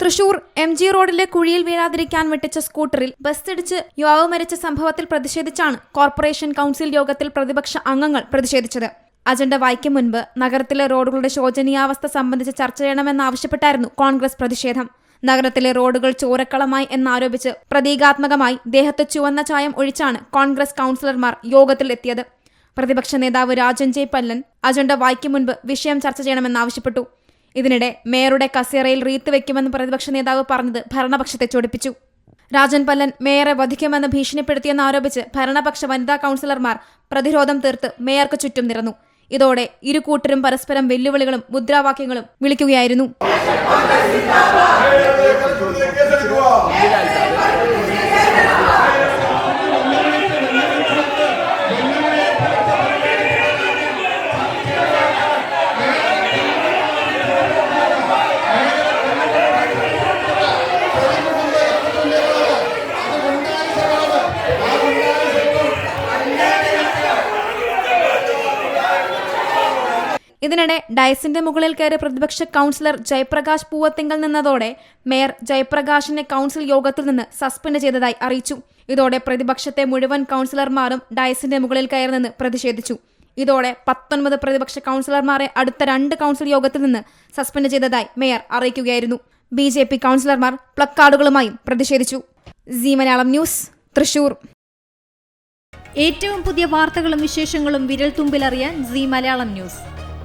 Thrissur M G റോഡിലെ കുഴിയിൽ വീഴാതിരിക്കാൻ വെട്ടിച്ച സ്കൂട്ടറിൽ ബസ്സിടിച്ച് യുവാവ് മരിച്ച സംഭവത്തിൽ പ്രതിഷേധിച്ചാണ് കോർപ്പറേഷൻ കൌൺസിൽ യോഗത്തിൽ പ്രതിപക്ഷ അംഗങ്ങൾ പ്രതിഷേധിച്ചത്. അജണ്ട വായിക്കും മുൻപ് നഗരത്തിലെ റോഡുകളുടെ ശോചനീയാവസ്ഥ സംബന്ധിച്ച് ചർച്ച ചെയ്യണമെന്നാവശ്യപ്പെട്ടായിരുന്നു കോൺഗ്രസ് പ്രതിഷേധം. നഗരത്തിലെ റോഡുകൾ ചോരക്കളമായി എന്നാരോപിച്ച് പ്രതീകാത്മകമായി ദേഹത്ത് ചുവന്ന ചായം ഒഴിച്ചാണ് കോൺഗ്രസ് കൌൺസിലർമാർ യോഗത്തിൽ എത്തിയത് പ്രതിപക്ഷ നേതാവ് രാജൻ ജെ പല്ലൻ അജണ്ട വായിക്കും മുൻപ് വിഷയം ചർച്ച ചെയ്യണമെന്നാവശ്യപ്പെട്ടു. ഇതിനിടെ മേയറുടെ കസേരയിൽ റീത്ത് വെക്കുമെന്ന് പ്രതിപക്ഷ നേതാവ് പറഞ്ഞത് ഭരണപക്ഷത്തെ ചൊടിപ്പിച്ചു രാജൻ പല്ലൻ മേയറെ വധിക്കുമെന്ന് ഭീഷണിപ്പെടുത്തിയെന്ന് ആരോപിച്ച് ഭരണപക്ഷ വനിതാ കൌൺസിലർമാർ പ്രതിരോധം തീർത്ത് മേയർക്ക് ചുറ്റും നിരന്നു. ഇതോടെ ഇരു കൂട്ടരും പരസ്പരം വെല്ലുവിളികളും മുദ്രാവാക്യങ്ങളും വിളിക്കുകയായിരുന്നു. ഇതിനിടെ ഡയസിന്റെ മുകളിൽ കയറി പ്രതിപക്ഷ കൌൺസിലർ ജയപ്രകാശ് പൂവത്തിങ്കൽ നിന്നതോടെ മേയർ ജയപ്രകാശിനെ കൌൺസിൽ യോഗത്തിൽ നിന്ന് സസ്പെൻഡ് ചെയ്തതായി അറിയിച്ചു. ഇതോടെ പ്രതിപക്ഷത്തെ മുഴുവൻ കൌൺസിലർമാരും ഡയസിന്റെ മുകളിൽ കയറി നിന്ന് പ്രതിഷേധിച്ചു. ഇതോടെ പത്തൊൻപത് പ്രതിപക്ഷ കൌൺസിലർമാരെ അടുത്ത രണ്ട് കൌൺസിൽ യോഗത്തിൽ നിന്ന് സസ്പെൻഡ് ചെയ്തതായി മേയർ അറിയിക്കുകയായിരുന്നു. ബി ജെ പി കൌൺസിലർമാർ പ്ലക്കാർഡുകളുമായും പ്രതിഷേധിച്ചു. C Malayalam news Thrissur. ഏറ്റവും പുതിയ വാർത്തകളും വിശേഷങ്ങളും വിരൽ തുമ്പിലറിയാൻ സി മലയാളം ന്യൂസ്.